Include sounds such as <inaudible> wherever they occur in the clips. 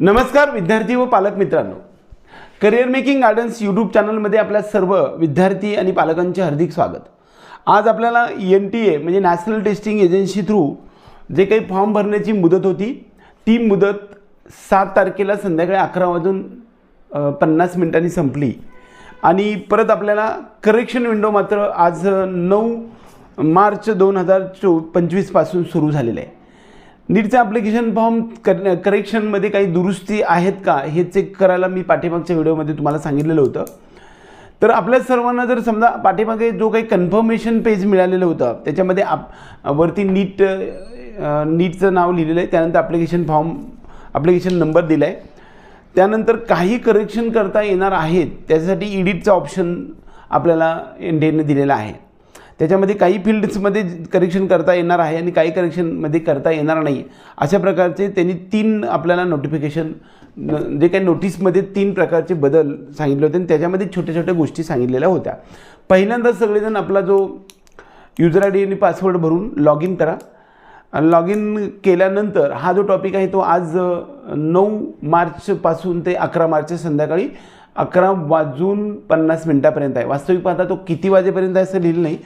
नमस्कार विद्यार्थी व पालक मित्रांनो. करिअर मेकिंग गार्डन्स यूट्यूब चॅनलमध्ये आपल्या सर्व विद्यार्थी आणि पालकांचे हार्दिक स्वागत. आज आपल्याला एन टी ए म्हणजे नॅशनल टेस्टिंग एजन्सी थ्रू जे काही फॉर्म भरण्याची मुदत होती ती मुदत सात तारखेला संध्याकाळी अकरा वाजून पन्नास मिनिटांनी संपली. आणि परत आपल्याला करेक्शन विंडो मात्र आज नऊ मार्च दोन हजार चो पंचवीसपासून सुरू झालेलं आहे. नीटचं ॲप्लिकेशन फॉर्म कर करेक्शनमध्ये काही दुरुस्ती आहेत का? हे चेक करायला मी पाठीमागच्या व्हिडिओमध्ये तुम्हाला सांगितलेलं होतं. तर आपल्या सर्वांना जर समजा पाठीमागे जो काही कन्फर्मेशन पेज मिळालेलं होतं त्याच्यामध्ये आप वरती नीट नीटचं नाव लिहिलेलं आहे. त्यानंतर ॲप्लिकेशन फॉर्म ॲप्लिकेशन नंबर दिला आहे त्यानंतर काही करेक्शन करता येणार आहेत त्याच्यासाठी इडिटचा ऑप्शन आपल्याला इंडियनने दिलेला आहे. त्याच्यामध्ये काही फील्ड्समध्ये करेक्शन करता येणार आहे आणि काही करेक्शनमध्ये करता येणार नाही. अशा प्रकारचे त्यांनी तीन आपल्याला नोटिफिकेशन जे काही नोटीसमध्ये तीन प्रकारचे बदल सांगितले होते आणि त्याच्यामध्ये छोट्या छोट्या गोष्टी सांगितलेल्या होत्या. पहिल्यांदा सगळेजण आपला जो युजर आय डी आणि पासवर्ड भरून लॉग इन करा. लॉग इन केल्यानंतर हा जो टॉपिक आहे तो आज नऊ मार्चपासून ते अकरा मार्च संध्याकाळी अकरा वाजून पन्नास मिनटापर्यंत आहे. वास्तविक पाहता तो किती वाजेपर्यंत आहे असं लिहिलं नाही.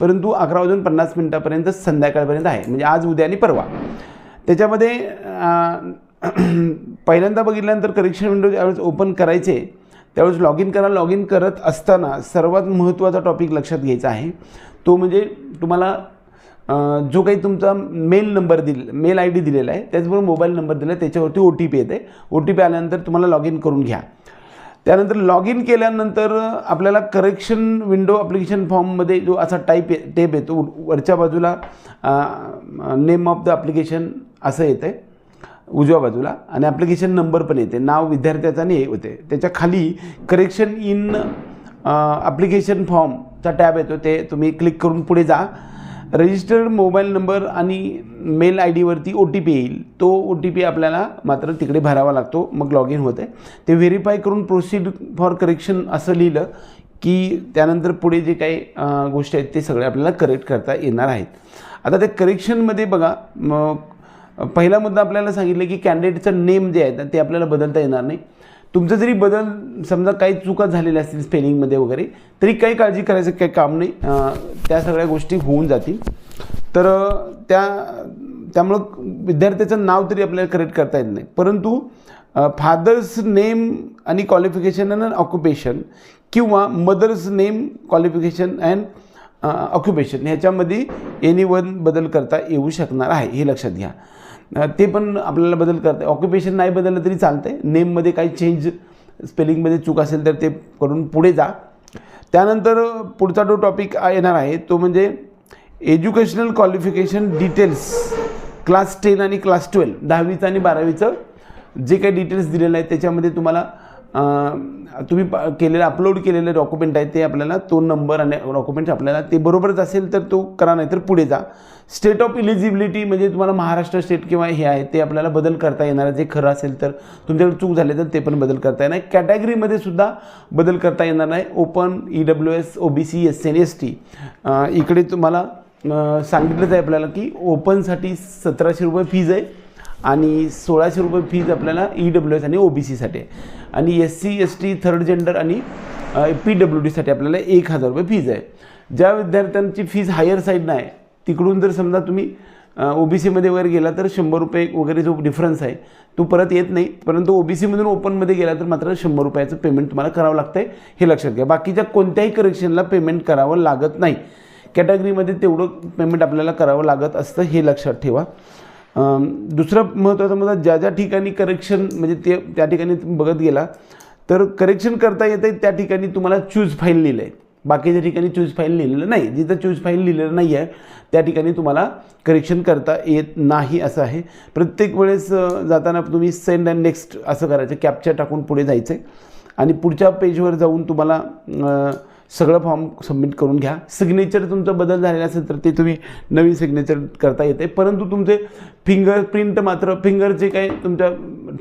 परंतु अकरा वाजून पन्नास मिनटापर्यंत संध्याकाळपर्यंत आहे. म्हणजे आज उद्या आणि परवा. त्याच्यामध्ये <clears throat> पहिल्यांदा बघितल्यानंतर करेक्शन विंडो ज्यावेळेस ओपन करायचे त्यावेळेस लॉग इन करा. लॉग इन करत असताना सर्वात महत्त्वाचा टॉपिक लक्षात घ्यायचा आहे. तो म्हणजे तुम्हाला जो काही तुमचा मेल नंबर दिल मेल आय डी दिलेला आहे त्याचबरोबर मोबाईल नंबर दिला आहे त्याच्यावरती ओ टी पी येते. ओ टी पी आल्यानंतर तुम्हाला लॉग इन करून घ्या. त्यानंतर लॉग इन केल्यानंतर आपल्याला करेक्शन विंडो ॲप्लिकेशन फॉर्ममध्ये जो असा टाईप टेप येतो वरच्या बाजूला नेम ऑफ द ॲप्लिकेशन असं येतं आहे उजव्या बाजूला आणि ॲप्लिकेशन नंबर पण येते नाव विद्यार्थ्याचा आणि हे होते. त्याच्याखाली करेक्शन इन ॲप्लिकेशन फॉर्मचा टॅब येतो ते तुम्ही क्लिक करून पुढे जा. रजिस्टर्ड मोबाईल नंबर आणि मेल आय डीवरती ओ टी पी येईल. तो ओ टी पी आपल्याला मात्र तिकडे भरावा लागतो. मग लॉग इन होते ते व्हेरीफाय करून प्रोसीड फॉर करेक्शन असं लिहिलं की त्यानंतर पुढे जे काही गोष्टी आहेत ते सगळे आपल्याला करेक्ट करता येणार आहेत. आता त्या करेक्शनमध्ये बघा मग पहिला मुद्दा आपल्याला सांगितलं की कॅन्डिडेटचं नेम जे आहे ना, ते आपल्याला बदलता येणार नाही. तुमचं जरी बदल समजा काही चुका झालेल्या असतील स्पेलिंगमध्ये वगैरे तरी काही काळजी करायचं काही काम नाही. त्या सगळ्या गोष्टी होऊन जातील. तर त्या त्यामुळं विद्यार्थ्याचं नाव तरी आपल्याला करेक्ट करता येत नाही. परंतु फादर्स नेम आणि क्वालिफिकेशन अँड ऑक्युपेशन किंवा mother's name qualification and occupation ह्याच्यामध्ये एनी वन बदल करता येऊ शकणार आहे हे लक्षात घ्या. ते पण आपल्याला बदल करता. ऑक्युपेशन नाही बदललं तरी चालतं आहे नेममध्ये काही चेंज स्पेलिंगमध्ये चूक असेल तर ते करून पुढे जा. त्यानंतर पुढचा जो टॉपिक येणार आहे तो म्हणजे educational qualification details class ten आणि क्लास ट्वेल्व दहावीचं आणि बारावीचं जे काही डिटेल्स दिलेलं आहे त्याच्यामध्ये तुम्हाला तुम्ही केलेलं अपलोड केलेले डॉक्युमेंट आहे ते आपल्याला तो नंबर आणि डॉक्युमेंट आपल्याला ते बरोबरच असेल तर तो करा नाही तर पुढे जा. स्टेट ऑफ इलिजिबिलिटी म्हणजे तुम्हाला महाराष्ट्र स्टेट किंवा हे आहे ते आपल्याला बदल करता येणार आहे. जे खरं असेल तर तुमच्याकडे चूक झाली तर ते पण बदल करता येणार. कॅटेगरीमध्ये सुद्धा बदल करता येणार नाही. Open E W S O B C S N S T इकडे तुम्हाला सांगितलंच आहे आपल्याला की ओपनसाठी सतराशे रुपये फीज आहे आणि सोळाशे रुपये फीज आपल्याला ई डब्ल्यू एस आणि ओ बी सीसाठी आहे. आणि S C S T third gender आणि पी डब्ल्यू डीसाठी आपल्याला एक हजार रुपये फीज आहे. ज्या विद्यार्थ्यांची फीज हायर साईडनं आहे तिकडून जर समजा तुम्ही ओ बी सीमध्ये वगैरे गेला तर शंभर रुपये वगैरे जो डिफरन्स आहे तो परत येत नाही. परंतु ओ बी सीमधून ओपनमध्ये गेला तर मात्र शंभर रुपयाचं पेमेंट तुम्हाला करावं लागतं आहे हे लक्षात घ्या. बाकीच्या कोणत्याही करेक्शनला पेमेंट करावं लागत नाही. कॅटेगरीमध्ये तेवढं पेमेंट आपल्याला करावं लागत असतं हे लक्षात ठेवा. दुसरा दुसरं महत्त्वाचं मुद्दा म्हणजे ज्या ज्या ठिकाणी करेक्शन म्हणजे ते त्या ठिकाणी बघत गेला तर करेक्शन करता येतं त्या ठिकाणी तुम्हाला चूज फाईल लिहिलं आहे बाकीच्या ठिकाणी चूज फाईल लिहिलेलं नाही जिथं चूज फाईल लिहिलेलं नाही आहे त्या ठिकाणी तुम्हाला करेक्शन करता येत नाही असं आहे. प्रत्येक वेळेस जाताना तुम्ही सेंड अँड नेक्स्ट असं करायचं कॅप्चर टाकून पुढे जायचं आहे आणि पुढच्या पेजवर जाऊन तुम्हाला सगळं फॉर्म सबमिट करून घ्या. सिग्नेचर तुमचं बदल झालेला असेल तर ते तुम्ही नवीन सिग्नेचर करता येते. परंतु तुमचे फिंगर प्रिंट मात्र फिंगरचे काही तुमच्या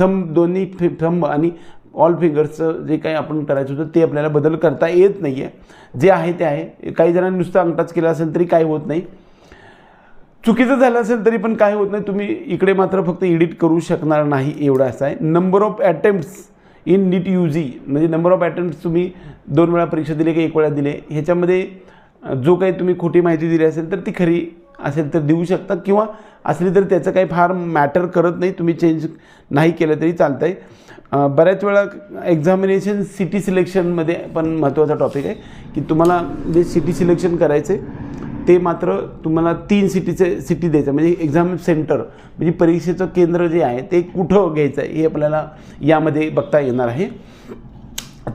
थंब दोन्ही थंब आणि ऑल फिंगर्सचं जे काही आपण करायचं होतं ते आपल्याला बदल करता येत नाही आहे जे आहे ते आहे. काही जणांनी नुसतं अंगठाच केला असेल तरी काही होत नाही. चुकीचं झालं असेल तरी पण काय होत नाही. तुम्ही इकडे मात्र फक्त एडिट करू शकणार नाही एवढं असं आहे. Number of attempts in NEET U G म्हणजे नंबर ऑफ अटेम्प्ट्स तुम्ही दोन वेळा परीक्षा दिली की एक वेळा दिले ह्याच्यामध्ये जो काही तुम्ही खोटी माहिती दिली असेल तर ती खरी असेल तर देऊ शकता किंवा असली तर त्याचं काही फार मॅटर करत नाही. तुम्ही चेंज नाही केलं तरी चालतं आहे बऱ्याच वेळा एक्झामिनेशन सिटी सिलेक्शनमध्ये पण महत्त्वाचा टॉपिक आहे की तुम्हाला जे सिटी सिलेक्शन करायचं आहे ते मात्र तुम्हाला तीन सिटीचे सिटी द्यायचं. म्हणजे एक्झाम सेंटर म्हणजे परीक्षेचं केंद्र जे आहे ते कुठं घ्यायचं आहे हे आपल्याला यामध्ये बघता येणार आहे.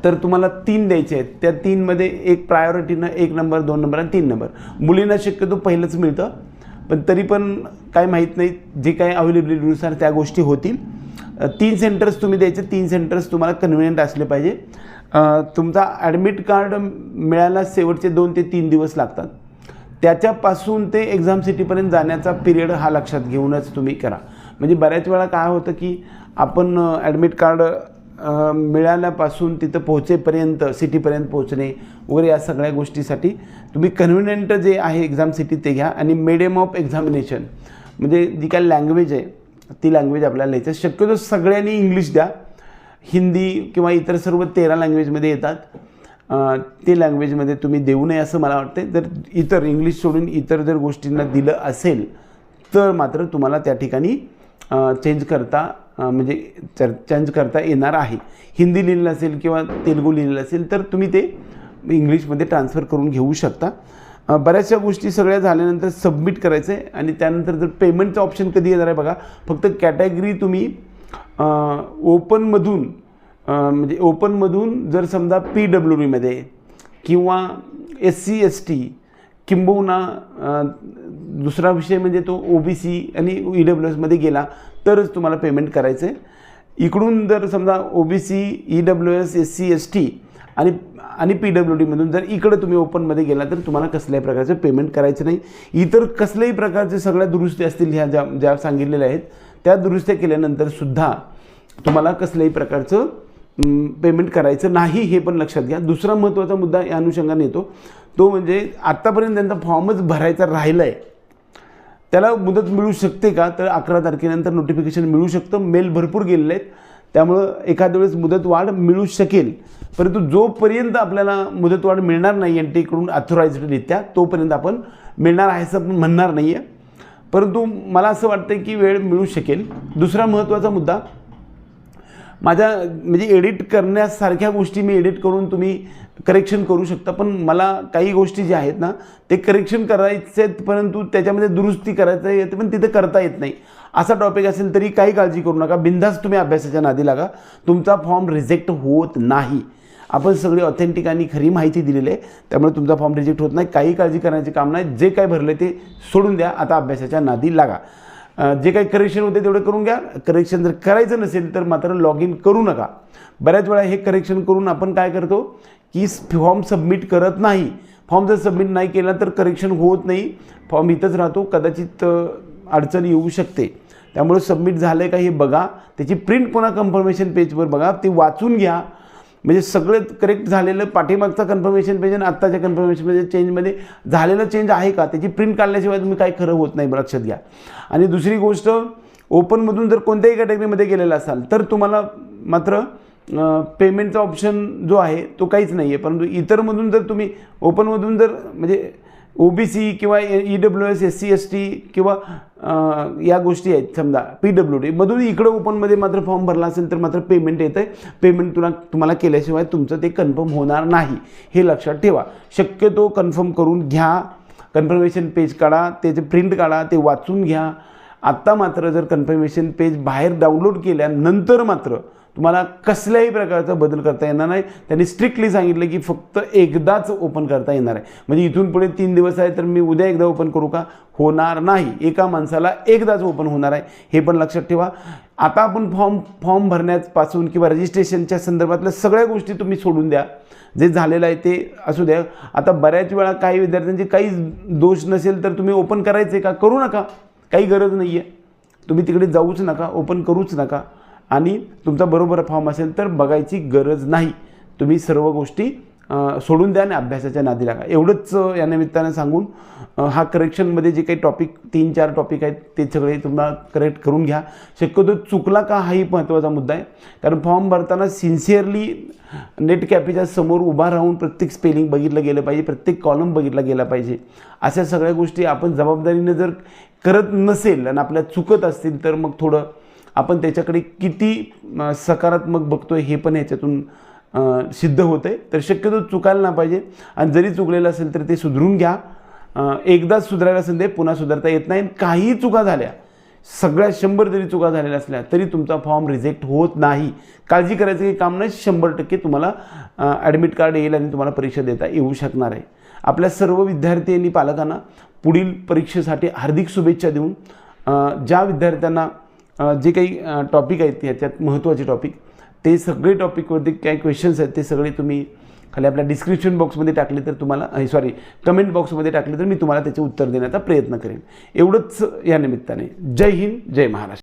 तर तुम्हाला तीन द्यायचे आहेत. त्या तीनमध्ये एक प्रायोरिटीनं एक नंबर दोन नंबर आणि तीन नंबर मुलींना शक्यतो पहिलंच मिळतं. पण तरी पण काय माहीत नाही जे काय अवेलेबिलिटीनुसार त्या गोष्टी होतील. तीन सेंटर्स तुम्ही द्यायचे तीन सेंटर्स तुम्हाला कन्व्हिनियंट असले पाहिजे. तुमचा ॲडमिट कार्ड मिळायला शेवटचे दोन ते तीन दिवस लागतात. त्याच्यापासून ते एक्झाम सिटीपर्यंत जाण्याचा पिरियड हा लक्षात घेऊनच तुम्ही करा. म्हणजे बऱ्याच वेळा काय होतं की आपण ॲडमिट कार्ड मिळाल्यापासून तिथं पोहोचेपर्यंत सिटीपर्यंत पोहोचणे वगैरे या सगळ्या गोष्टीसाठी तुम्ही कन्व्हिनियंट जे आहे एक्झाम सिटी ते घ्या आणि मिडियम ऑफ एक्झामिनेशन म्हणजे जी काय लँग्वेज आहे ती लँग्वेज आपल्याला लिहायचं शक्यतो सगळ्यांनी इंग्लिश द्या. हिंदी किंवा इतर सर्व तेरा लँग्वेजमध्ये येतात. ते लँग्वेजमध्ये तुम्ही देऊ नये असं मला वाटते जर इतर इंग्लिश सोडून इतर जर गोष्टींना दिलं असेल तर मात्र तुम्हाला त्या ठिकाणी चेंज करता म्हणजे चर चेंज करता येणार आहे. हिंदी लिहिलेलं असेल किंवा तेलगू लिहिलेलं असेल तर तुम्ही ते इंग्लिशमध्ये ट्रान्सफर करून घेऊ शकता. बऱ्याचशा गोष्टी सगळ्या झाल्यानंतर सबमिट करायचं आहे आणि त्यानंतर जर पेमेंटचं ऑप्शन कधी येणार आहे बघा फक्त कॅटेगरी तुम्ही ओपनमधून म्हणजे ओपनमधून जर समजा पी डब्ल्यू डीमध्ये किंवा एस सी एस टी किंबहुना दुसरा विषय म्हणजे तो ओ बी सी आणि ई डब्ल्यू एसमध्ये गेला तरच तुम्हाला पेमेंट करायचं आहे इकडून जर समजा O B C E W S S C S T आणि आणि पी डब्ल्यू डीमधून जर इकडं तुम्ही ओपनमध्ये गेला तर तुम्हाला कसल्याही प्रकारचं पेमेंट करायचं नाही. इतर कसल्याही प्रकारचे सगळ्या दुरुस्ती असतील ह्या ज्या ज्या सांगितलेल्या आहेत त्या दुरुस्त्या केल्यानंतर सुद्धा तुम्हाला कसल्याही प्रकारचं पेमेंट करायचं नाही हे पण लक्षात घ्या. दुसरा महत्त्वाचा मुद्दा या अनुषंगाने येतो. तो म्हणजे आत्तापर्यंत त्यांचा फॉर्मच भरायचा राहिला आहे त्याला मुदत मिळू शकते का? तर अकरा तारखेनंतर नोटिफिकेशन मिळू शकतं. मेल भरपूर गेलेले आहेत. त्यामुळं एखाद्या वेळेस मुदतवाढ मिळू शकेल. परंतु जोपर्यंत आपल्याला मुदतवाढ मिळणार नाही एन टीकडून अथोराइजडरित्या तोपर्यंत आपण मिळणार आहे असं आपण म्हणणार नाही आहे परंतु मला असं वाटतं की वेळ मिळू शकेल. दुसरा महत्त्वाचा मुद्दा माझ्या म्हणजे एडिट करण्यासारख्या गोष्टी मी एडिट करून तुम्ही करेक्शन करू शकता. पण मला काही गोष्टी ज्या आहेत ना ते करेक्शन करायचे आहेत परंतु त्याच्यामध्ये दुरुस्ती करायचं येते पण तिथे करता येत नाही. असा टॉपिक असेल तरी काही काळजी करू नका. बिंदास तुम्ही अभ्यासाच्या नादी लागा. तुमचा फॉर्म रिजेक्ट होत नाही. आपण सगळी ऑथेंटिक आणि खरी माहिती दिलेली आहे. त्यामुळे तुमचा फॉर्म रिजेक्ट होत नाही. काही काळजी करण्याचे काम नाही. जे काय भरलं ते सोडून द्या. आता अभ्यासाच्या नादी लागा. जे काही करेक्शन होते तेवढं करून घ्या. करेक्शन जर करायचं नसेल तर मात्र लॉग इन करू नका. बऱ्याच वेळा हे करेक्शन करून आपण काय करतो? की फॉर्म सबमिट करत नाही. फॉर्म जर सबमिट नाही केला तर करेक्शन होत नाही. फॉर्म इथंच राहतो कदाचित अडचण येऊ शकते. त्यामुळे सबमिट झालं आहे का हे बघा. त्याची प्रिंट पुन्हा कन्फर्मेशन पेजवर बघा. ते वाचून घ्या. म्हणजे सगळं करेक्ट झालेलं पाठीमागचा कन्फर्मेशन पेज आणि आत्ताच्या कन्फर्मेशन पेज चेंजमध्ये झालेलं चेंज आहे का? त्याची प्रिंट काढल्याशिवाय तुम्ही काय खरं होत नाही लक्षात घ्या. आणि दुसरी गोष्ट ओपनमधून जर कोणत्याही कॅटेगरीमध्ये गेलेला असाल तर तुम्हाला मात्र पेमेंटचा ऑप्शन जो आहे तो काहीच नाही आहे परंतु इतरमधून जर तुम्ही ओपनमधून जर म्हणजे ओ बी सी किंवा E W S S C S T किंवा या गोष्टी आहेत समजा पी डब्ल्यू डी मधून इकडं ओपनमध्ये मात्र फॉर्म भरला असेल तर मात्र पेमेंट येतं आहे पेमेंट तुला तुम्हाला केल्याशिवाय तुमचं ते कन्फर्म होणार नाही. हे लक्षात ठेवा. शक्यतो कन्फर्म करून घ्या. कन्फर्मेशन पेज काढा त्याचे प्रिंट काढा ते वाचून घ्या. आत्ता मात्र जर कन्फर्मेशन पेज बाहेर डाउनलोड केल्यानंतर मात्र तुम्हाला कसल्याही प्रकारचा बदल करता येणार नाही. त्यांनी स्ट्रिक्टली सांगितलं की फक्त एकदाच ओपन करता येणार आहे. म्हणजे इथून पुढे तीन दिवस आहे तर मी उद्या एकदा ओपन करू का? होणार नाही. एका माणसाला एकदाच ओपन होणार आहे. हे पण लक्षात ठेवा. आता आपण फॉर्म फॉर्म भरण्यापासून किंवा रजिस्ट्रेशनच्या संदर्भातल्या सगळ्या गोष्टी तुम्ही सोडून द्या. जे झालेलं आहे ते असू द्या. आता बऱ्याच वेळा काही विद्यार्थ्यांचे काही दोष नसेल तर तुम्ही ओपन करायचे का? करू नका. काही गरज नाही आहे तुम्ही तिकडे जाऊच नका ओपन करूच नका. आणि तुमचा बरोबर फॉर्म असेल तर बघायची गरज नाही. तुम्ही सर्व गोष्टी सोडून द्या आणि अभ्यासाच्या नादी लागा. एवढंच या निमित्तानं सांगून हा करेक्शनमध्ये जे काही टॉपिक तीन चार टॉपिक आहेत ते सगळे तुम्हाला करेक्ट करून घ्या. शक्यतो चुकला का हाही महत्त्वाचा मुद्दा आहे. कारण फॉर्म भरताना सिन्सिअरली नेट कॅफेच्या समोर उभा राहून प्रत्येक स्पेलिंग बघितलं गेलं पाहिजे प्रत्येक कॉलम बघितला गेला पाहिजे. अशा सगळ्या गोष्टी आपण जबाबदारीनं जर करत नसेल आणि आपल्या चुकत असतील तर मग थोडं आपण त्याच्याकडे किती सकारात्मक बघतोय हे पण याच्यातून सिद्ध होतं आहे तर शक्यतो चुकायला ना पाहिजे. आणि जरी चुकलेलं असेल तर ते सुधरून घ्या. एकदाच सुधारायला संधी पुन्हा सुधारता येत नाही. काही चुका झाल्या सगळ्या शंभर जरी चुका झालेल्या असल्या तरी तुमचा फॉर्म रिजेक्ट होत नाही. काळजी करायचं काही काम नाही. शंभर टक्के तुम्हाला ॲडमिट कार्ड येईल आणि तुम्हाला परीक्षा देता येऊ शकणार आहे. आपल्या सर्व विद्यार्थी आणि पालकांना पुढील परीक्षेसाठी हार्दिक शुभेच्छा देऊन ज्या विद्यार्थ्यांना जे काही टॉपिक आहेत याच्यात महत्त्वाचे टॉपिक ते सगळे टॉपिकवरती काही क्वेश्चन्स आहेत ते सगळे तुम्ही खाली आपल्या डिस्क्रिप्शन बॉक्समध्ये टाकले तर तुम्हाला सॉरी कमेंट बॉक्समध्ये टाकले तर मी तुम्हाला त्याचे उत्तर देण्याचा प्रयत्न करेन. एवढंच या निमित्ताने. जय हिंद जय महाराष्ट्र.